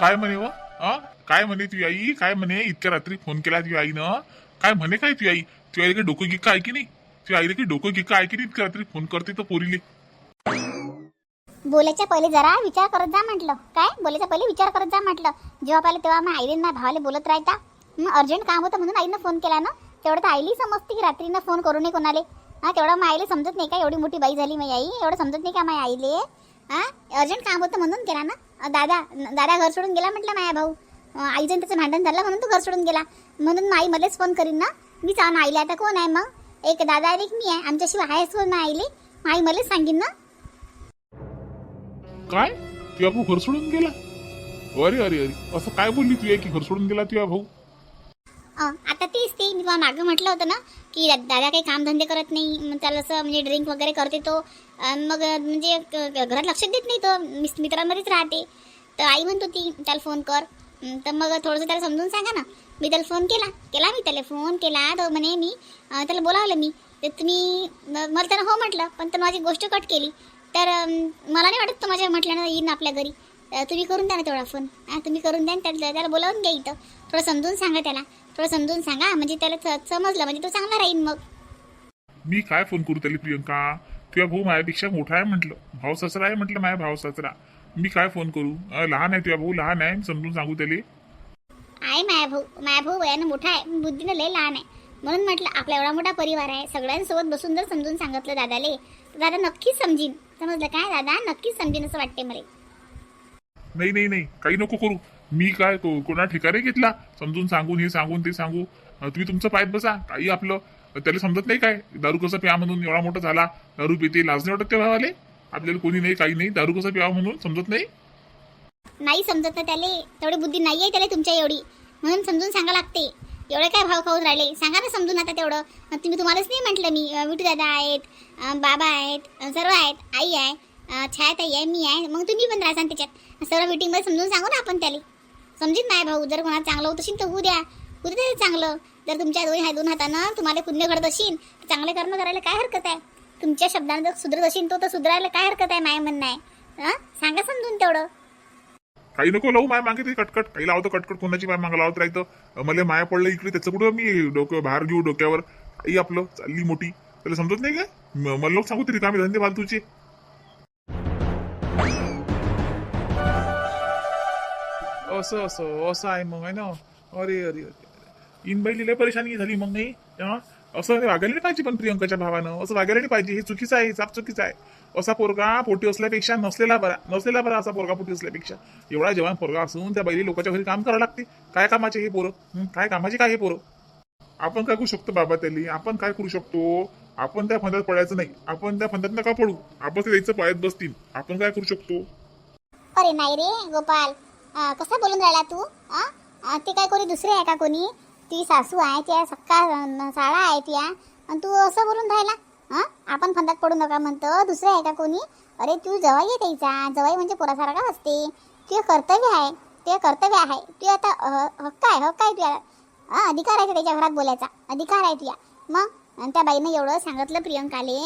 काय म्हणे हो? व काय म्हणे तुझी आई? काय म्हणे? इतक्या रात्री फोन केला तुझ्या आईनं? काय म्हणे काय तुझी आई? तुझ्या आईला काही डोकं गिक्का आहे की नाही? तुझ्या आईला काही डोकं गिक्का आहे की नाही इतक्या रात्री फोन करते तर पोरीले? बोलायच्या पहिले जरा विचार करत जा म्हटलं. काय? बोलायच्या पहिले विचार करत जा म्हटलं. जेव्हा पाहिलं तेव्हा मग आईने ना भावाला बोलत राहता. मग अर्जंट काम होतं म्हणून आईनं फोन केला ना. तेवढं तर आईली समजते की रात्रीनं फोन करू नये कोणाले. हा तेवढं मग आईला समजत नाही का एवढी मोठी बाई झाली माझी आई? एवढं समजत नाही का माझ्या आईले? हा? अर्जंट काम होतं म्हणून केला ना? दादा दादा घर सोडून गेला म्हटलं माया भाऊ. अं, आईचं त्याचं भांडण झालं म्हणून तो घर सोडून गेला. म्हणून मग आई मलाच फोन करीन ना? मी जाऊन आईला आता कोण आहे मग? एक दादा एक मी आहे. आमच्याशिवाय आहेच कोण ना आईले? मग आई मलाच सांगीन ना? काय? तुझा भाऊ घर सोडून गेला? अरे अरे अरे. असं काय बोलली तुझ्या की घर सोडून गेला तुझा भाऊ? आता तेच ते मी तुम्हाला मागं म्हटलं होतं ना की दादा काही कामधंदे करत नाही मग त्याला असं म्हणजे ड्रिंक वगैरे करते तो मग म्हणजे घरात लक्ष देत नाही तो मिस- मित्रांमध्येच राहते. तर आई म्हणत होती त्याला फोन कर. तर मग थोडंसं त्याला समजून सांगा ना. मी त्याला फोन केला केला मी त्याला फोन केला तर म्हणे मी त्याला बोलावलं मी. तर तुम्ही मला त्यानं हो म्हटलं पण तर माझी गोष्ट कट केली. तर मला नाही वाटत तो माझ्या म्हटल्यानं येईन आपल्या घरी. तुम्ही करून द्या ना तेवढा फोन तुम्ही करून द्या त्याला त्याला बोलावून घ्या इथं. थोडं समजून सांगा त्याला. थोडं समजून सांगा. म्हणजे त्याला स- समजलं. म्हणजे तो चांगला राहील मग. मी काय फोन करू त्याला प्रियंका? तुझ्या भाऊ माझ्यापेक्षा मोठा आहे म्हटलं. भाऊ ससरा आहे म्हटलं माझ्या भाऊ ससरा. मी काय फोन करू? अं, लहान आहे तुझ्या भाऊ लहान आहे. समजून सांगू त्याला. आहे माया भाऊ. माया भाऊ वयानं मोठा आहे. बुद्धीनं लय लहान आहे. म्हणून म्हटलं आपला एवढा मोठा परिवार आहे. सगळ्यांसोबत बसून जर समजून सांगितलं दादाले तर दादा नक्कीच समजीन. समजलं काय? दादा नक्कीच समजीन असं वाटते मला. नाही नाही नाही. काही नको करू. मी काय को- कोणा ठिकाणी घेतला? समजून सांगून हे सांगून ते सांगू. अं, तुम्ही तुमचं पायत बसा. काही आपलं. त्याला समजत नाही काय? दारू कसं प्या म्हणून एवढा मोठा झाला. दारू पिते लाज नाही वाटत त्या भावाले? आपल्याला कोणी नाही काही नाही. दारू कसं प्यावा म्हणून समजत नाही? नाही समजत ना त्याले. तेवढी बुद्धी नाही आहे त्याला तुमच्या एवढी. म्हणून समजून सांगा लागते. एवढे काय भाव खाऊन राहिले? सांगा ना समजून आता तेवढं. अन् तुम्ही तुम्हालाच नाही म्हटलं मी. अं, विठू दादा आहेत अं, बाबा आहेत अं, सर्व आहेत. आई आहे अं, छायाताई आहे मी आहे. मग तुम्ही पण राहा त्याच्यात. सर्व मीटिंगमध्ये समजून सांगू ना आपण त्याला. समजीत नाही भाऊ. जर कोणाला चांगलं होत असेल तर होऊ द्या. होऊ द्या चांगलं. जर तुमच्या दोन दोन हातानं तुम्हाला पुण्य घडत असेल तर चांगले कर्म करायला काय हरकत आहे? तुमच्या शब्दानं जर सुधरत असेल तो तर सुधारायला काय हरकत आहे माय म्हणणं आहे? हां? सांगा समजून तेवढं. काही नको लावू माय मागे ते कटकट. काही लावतो कटकट कोणाची माय मागे लावत राहतं? मला माया पडलं इकडे त्याचं कुठं मी डोकं बाहेर घेऊ डोक्यावर? आई आपलं चालली मोठी. त्याला समजत नाही का मला लोक सांगू तरी कामी धंदे फालतूचे असं असं असं आहे मग आहे ना? अरे अरे अरे इनबाईली लय परेशानी झाली मग नाही? असं वागायला नाही पाहिजे पण प्रियंकाच्या भावानं. असं वागायला नाही पाहिजे हे चुकीचं आहे साप चुकीचं आहे. असा पोरगा पोटी असल्यापेक्षा नसलेला बरा नसलेला बरा असा पोरगा पोटी असल्यापेक्षा. एवढा जवान पोरगा असून त्या बैली लोकांच्या घरी काम करावं लागते. काय कामाचे हे पोरं? काय कामाचे काय हे पोरं? आपण काय करू शकतो बाबा त्याली? आपण काय करू शकतो? आपण त्या फंदात पडायचं नाही. आपण त्या फंदात नका पडू? आपण ते द्यायचं पायात बसतील. आपण काय करू शकतो? अरे नाही रे गोपाल. कसा बोलून राहिला तू? आ? ते काय कोणी दुसरे आहे का कोणी? ती सासू आहे त्या सक्का साळा आहे त्या. आणि तू असं बोलून राहिला? हां आपण फंदात पडू नका म्हणतो. दुसरं आहे का कोणी? अरे तू जवाई आहे त्याचा. जवाई म्हणजे पोरासारखा असते. ते कर्तव्य आहे. ते कर्तव्य आहे. तू आता हक्क आहे. हक्क आहे तुझ्या हा अधिकार आहे त्याच्या घरात बोलायचा. अधिकार आहे तुझ्या. मग? आणि त्या बाईनं एवढं सांगितलं प्रियंकाले.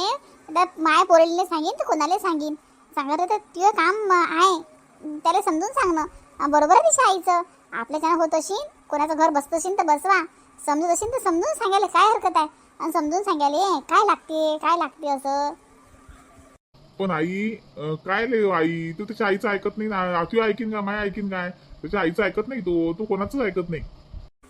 आता माय पोरलीने सांगेन तर कोणाला सांगेन? सांगत तर तुझं काम आहे. त्याला समजून सांगणं बरोबर आहे दिशा आईचं. आपल्याच्यानं होत असेल कोणाचं घर बसत असेल तर बसवा. समजत असेल तर समजून सांगायला काय हरकत आहे? आणि समजून सांगायला काय लागते काय लागते असं? पण आई अं, काय लय हो आई? तू त्याच्या आईचं ऐकत नाही ना? तू ऐकीन का? माय ऐकीन काय? त्याच्या आईचं ऐकत नाही तो? तू कोणाचंच ऐकत नाही.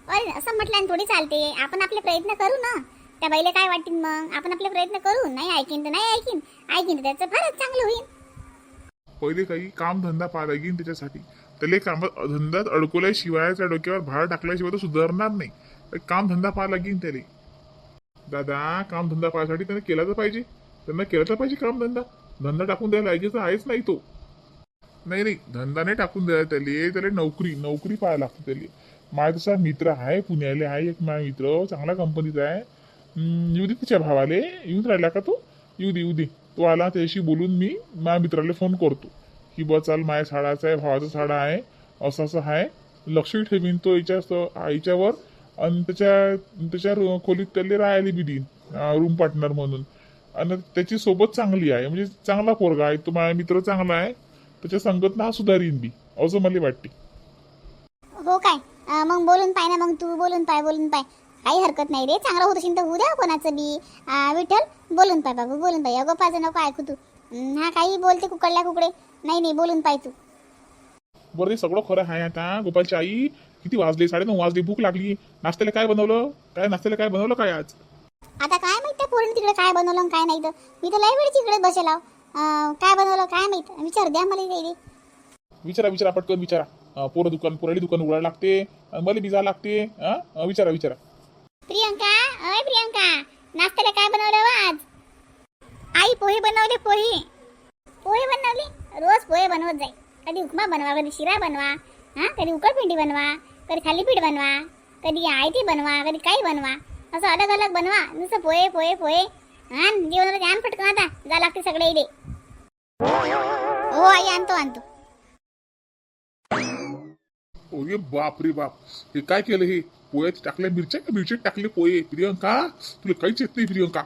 अरे असं म्हटलं थोडी चालते. आपण आपले प्रयत्न करू ना. त्या बाईला काय वाटेल मग? आपण आपले प्रयत्न करू. नाही ऐकीन तर नाही ऐकीन. ऐकीन तर त्याचं फारच चांगलं होईल. पहिले काही काम धंदा पाहा लागेल त्याच्यासाठी. त्याला काम धंद्यात अडकवल्याशिवाय त्या डोक्यावर भार टाकल्याशिवाय तो सुधारणार नाही. काम धंदा पाहा लागेल त्याला. दादा काम धंदा पाहायसाठी त्याने केला तर पाहिजे. त्यांना केला तर पाहिजे काम धंदा. धंदा टाकून द्यायला लायकीचा आहेच नाही तो. नाही नाही. धंदा नाही टाकून द्यायला त्याला. त्याला नोकरी नोकरी पाहायला लागते त्याला. माझा तसा मित्र आहे पुण्याला आहे. एक माझा मित्र चांगला कंपनीचा आहे. येऊ दे तिच्या भावाले. येऊन राहिला का तो? येऊ दे येऊ दे. तो आला त्याशी बोलून मी माझ्या मित्राला फोन करतो. की बा चाल माझ्या साडाचा आहे भावाचा साडा आहे असं असं आहे. लक्ष ठेवीन तो याच्या आईच्यावर आणि त्याच्या त्याच्या खोलीत त्याला राहायला बी देईन रूम पार्टनर म्हणून. आणि त्याची सोबत चांगली आहे. म्हणजे चांगला पोरगा आहे तो माझा मित्र चांगला आहे त्याच्या संगत ना सुधारीन बी असं मला वाटते. हो काय? मग बोलून पाय ना मग तू बोलून पाय बोलून पाय. काही हरकत नाही रे चांगलं होत असेल तर होऊ द्या कोणाचं बी. विठ्ठल बोलून पाय बाबू बोलून पाय. गोपाचं नको ऐकू तू. हा काही बोलते कुकडल्या कुकडे. नाही नाही बोलून पाय तू. बरं ते सगळं खरं आहे आता. गोपालची आई किती वाजले? साडेनऊ वाजले. भूक लागली. नाश्त्याला काय बनवलं? काय नाश्त्याला काय बनवलं काय आज? आता काय माहीत त्या पोरीने तिकडे काय बनवलं आणि काय नाही तर? मी तर लय वेळची इकडे बसेल काय बनवलं काय माहीत? विचार द्या मला काही विचारा विचारा पटकन विचारा. अं, पोरं दुकान पोराली दुकान उघडायला लागते. अं, मला बिजा लागते. अं? अं, विचारा विचारा. प्रियंका अय प्रियंका नाश्त्याला काय बनवलं हो आज? आई पोहे बनवले पोहे. पोहे बनवले? रोज पोहे बनवत जाई. कधी उपमा बनवा कधी शिरा बनवा हा? कधी उकडपिंडी बनवा कधी थालीपीठ बनवा कधी आयती बनवा कधी काही बनवा. असं अलग अलग बनवा. नुसतं पोहे पोहे पोहे. हा? जेवणाला ध्यान पटकन आता. जा लागते सगळे इथे हो आई आणतो आणतो. अरे बाप रे बाप. हे काय केलं हे? पोह्यात टाकल्या मिरच्या का? मिरच्यात टाकले पोहे? प्रियंका तुला काहीच येत नाही प्रियंका.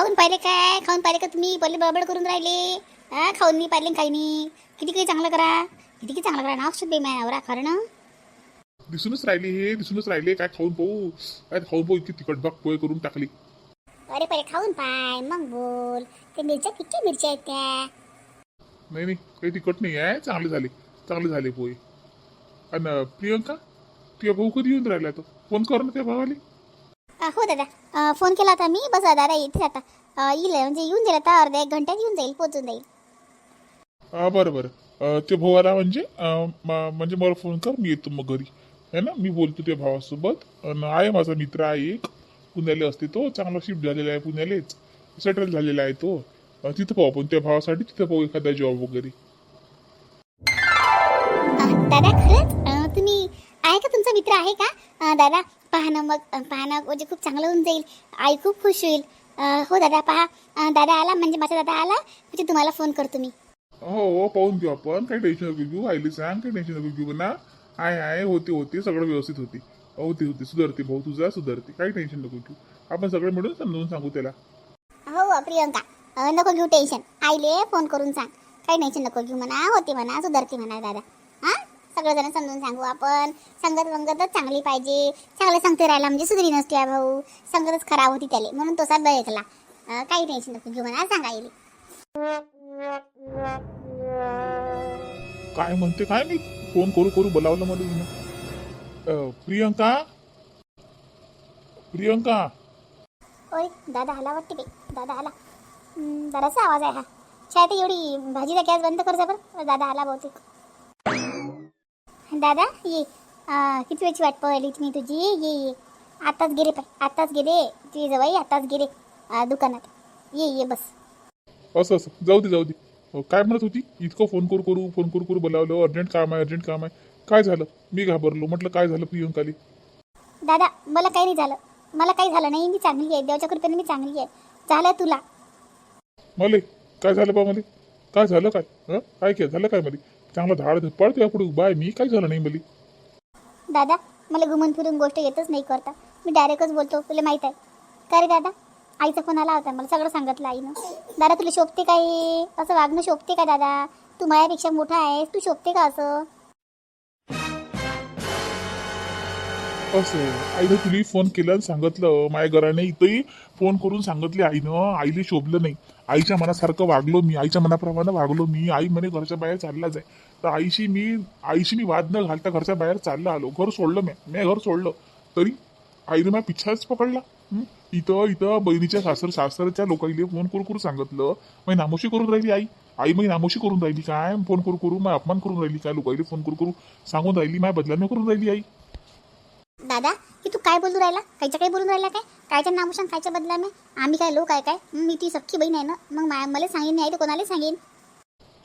खाऊन पाहिले काय? खाऊन पाहिले का तुम्ही? पहिले बडबड करून राहिले. हा खाऊन नाही पाहिले काही नाही. किती काही चांगलं करा. किती काही चांगलं करा. नाव शुद्ध नवरा खरं ना? दिसूनच राहिले हे दिसूनच राहिले. काय खाऊन पाहू? काय खाऊन पाहू? इतकी तिखट भाग पोहे करून टाकली. अरे पहिले खाऊन पाय. मग बोल. ते मिरच्या किती मिरच्या आहेत त्या. नाही नाही. काही तिखट नाही आहे. चांगले झाले. चांगले झाले पोहे. आणि प्रियंका तुझ्या भाऊ कधी येऊन राहिला तो? फोन कर ना त्या भावाले? हो दादा. फोन केला होता मी. बस दादा येते आता. येईल म्हणजे येऊन जाईल आता अर्ध्या एक घंट्यात येऊन जाईल पोचून जाईल. बरं बरं. ते भावाला म्हणजे म्हणजे मला फोन कर मी येतो मग घरी. है ना? मी बोलतो त्या भावासोबत. आहे माझा मित्र आहे एक. पुण्याला असते तो. चांगला शिफ्ट झालेला आहे पुण्यालेच. सेटल झालेला आहे तो. तिथं पाहू आपण त्या भावासाठी. तिथं पाहू एखादा जॉब वगैरे. दादा खरंच? तुम्ही आहे का तुमचा मित्र? आहे का? दादा पहा ना मग पहा ना म्हणजे खूप चांगलं होऊन जाईल. आई खूप खुश होईल. हो दादा पहा. दादा आला म्हणजे माझा दादा आला म्हणजे तुम्हाला फोन करतो मी. हो हो पाहून घेऊ आपण. काही टेन्शन नको घेऊ. आईली सांग काही टेन्शन नको घेऊ ना आहे आहे होते होते. सगळं व्यवस्थित होते. होते होते. सुधारते भाऊ तुझा सुधारते. काही टेन्शन नको घेऊ. आपण सगळे मिळून समजून सांगू त्याला. हो प्रियंका. नको घेऊ टेन्शन आईले फोन करून सांग. काही टेन्शन नको घेऊ म्हणा. होते म्हणा सुधारते म्हणा दादा. सगळेजण समजून सांगू. आपण संगत वंगतच चांगली पाहिजे. चांगलं सांगते राहिला म्हणजे सुधरी नसते भाऊ. संगतच खराब होती त्याले. म्हणून तोसा ऐकला. काही टेन्शन नको घेऊ म्हणा. सांगा आईले काय म्हणते? काय मी फोन करू करू बोलावलं मला. अं, प्रियंका? प्रियंका? ओय दादा आला वाटते बाई. दादा आला. दादाचा आवाज आहे हा. शायद एवढी भाजीचा गॅस बंद कर बरं दादा आला बहुतेक. दादा ये. किती वेळची वाट पाहिली मी तुझी? ये ये. आताच गेले पाय आताच गेले. तुझी जवळ आताच गेले. दुकानात. ये ये बस. असं असं. जाऊ दे जाऊ दे. काय म्हणत होती? इतकं फोन करू करू फोन करू करू बोलावलं. अर्जंट काम आहे अर्जंट काम आहे. काय झालं? मी घाबरलो. म्हटलं काय झालं प्रियंकाली? दादा मला काही नाही झालं. मला काही झालं नाही. मी चांगली आहे. देवाच्या कृपेने मी चांगली आहे. झालं तुला. मले? काय झालं बा मले? काय झालं काय काय? झालं काय मले? चांगला धाड तुझ्या पुढे आहे. मी काय झालं नाही मले दादा मला घुमून फिरून गोष्ट येतच नाही करता. मी डायरेक्टच बोलतो तुला माहीत आहे. का रे दादा? आईचा फोन आला होता मला सगळं सांगितलं आईनं. दादा तुला शोभते काय असं वागणं शोभते का दादा? तू माझ्यापेक्षा मोठा आहेस तू शोभते का असं? असं. आईनं तुला फोन केलं सांगितलं. माझ्या घराने इथंही फोन करून सांगितले आईनं. आईला शोभलं नाही. आईच्या मनासारखं वागलो मी आईच्या मनाप्रमाणे वागलो मी. आई म्हणे घरच्या बाहेर चाललाच आहे. तर आईशी मी आईशी मी वाद न घालता घरच्या बाहेर चालला आलो. घर सोडलं मी. मी घर सोडलं. तरी आईनं मला पिच्छाच पकडला. इथं इथं बहिणीच्या सासर सासरच्या लोकांनी फोन करू करू सांगितलं. मग नामोशी करून राहिली आई? आई मग नामोशी करून राहिली काय? फोन करू करू? मग अपमान करून राहिली काय? लोकांनी फोन करू करू? सांगून राहिली माझ्या बदलाने करून राहिली आई. दादा काय बोलू राहिला? कायच्या काय बोलून राहिला काय? कायच्या नामोशान कायच्या बदला मी? आम्ही काय लोक आहे काय? मी ती सख्खी बहीण आहे ना. मग मला सांगेन नाही तर कोणाला सांगेन?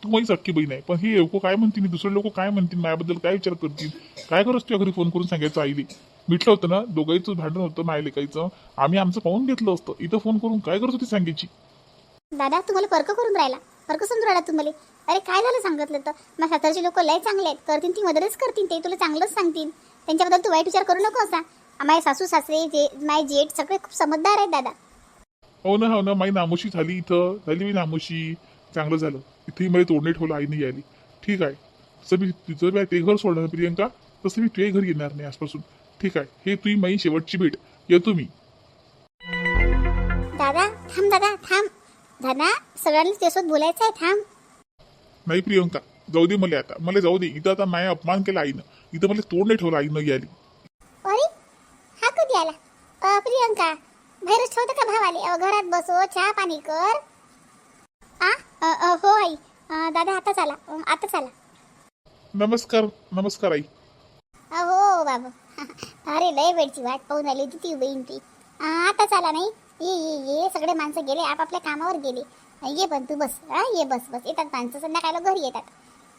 तू माझी सख्खी बहीण आहे. पण हे लोक काय म्हणतील? दुसरे लोक काय म्हणतील? माझ्याबद्दल काय विचार करतील? काय करत तुझ्या घरी फोन करून सांगायचं आईले? मिटलं होतं ना दोघांचं भांडण होतं माय लेकायचं आम्ही आमचं पाहून घेतलं असतं. इथं फोन करून काय करत होती सांगायची? दादा तुम्हाला फरक करून राहिला. फरक समजून राहिला तुम्हाला अरे काय झालं सांगितलं तर? मग सातारचे लोक लय चांगले आहेत. करतील ती मदतच करतील ते तुला चांगलंच सांगतील त्यांच्याबद्दल तू वाईट विचार करू नको असा. माझे सासू सासरे जे माझे जेठ सगळे खूप समजदार आहेत दादा. हो ना हो ना माझी नामोशी झाली इथं. झाली मी नामोशी. चांगलं झालं. इथेही मला तोडणे ठेवलं आई नाही आली. ठीक आहे. जसं मी तुझं बी ते घर सोडलं ना प्रियंका तसं मी तुझ्या घरी येणार नाही आजपासून. ठीक आहे. हे तुझी माई शेवटची भेट. येतो मी. दादा थांब दादा थांब. दादा सगळ्यांना त्यासोबत बोलायचं आहे थांब. नाही प्रियंका जाऊ दे मला आता. मला जाऊ दे. इथं आता माया अपमान केला आईनं. इथं मला तोड नाही ठेवलं आईनं गेली प्रियंका बाहेरच ठेवतं का भाव आले अ, घरात बसो चहा पाणी कर. आ? अ, अ, हो आई. अ, दादा आताच आला आताच आला नमस्कार नमस्कार आई. अ, हो बाबू. अरे लय वेळची वाट पाहून आली होती ती बहीण ती आला नाही. ये ये ये. सगळे माणसं गेले आपापल्या कामावर गेले. अ, ये पण तू बस. हा ये बस बस. येतात माणसं संध्याकाळला घरी येतात.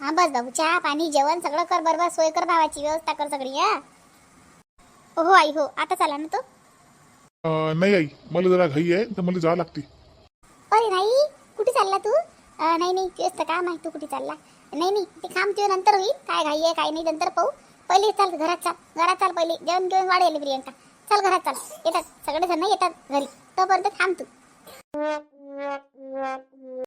हा बस बाबू. चहा पाणी जेवण सगळं कर बरोबर सोय कर भावाची. व्यवस्था कर सगळी हा हो आई हो. आताच आला ना तो. अं, नाही आई मला जरा घाई आहे तर मला जावं लागते. अरे नाही कुठे चालला तू? अं, नाही नाही तेच तर काम आहे तू कुठे चालला? नाही नाही ते काम तुझ्या नंतर होईल. काय घाई आहे काय नाही नंतर पाहू. पहिले चाल घरात चाल. घरात चाल पहिले. जेवण घेऊन वाढेल प्रियंका. चल घरात चाल. येतात. सगळे जण येतात घरी. तोपर्यंत थांब तू.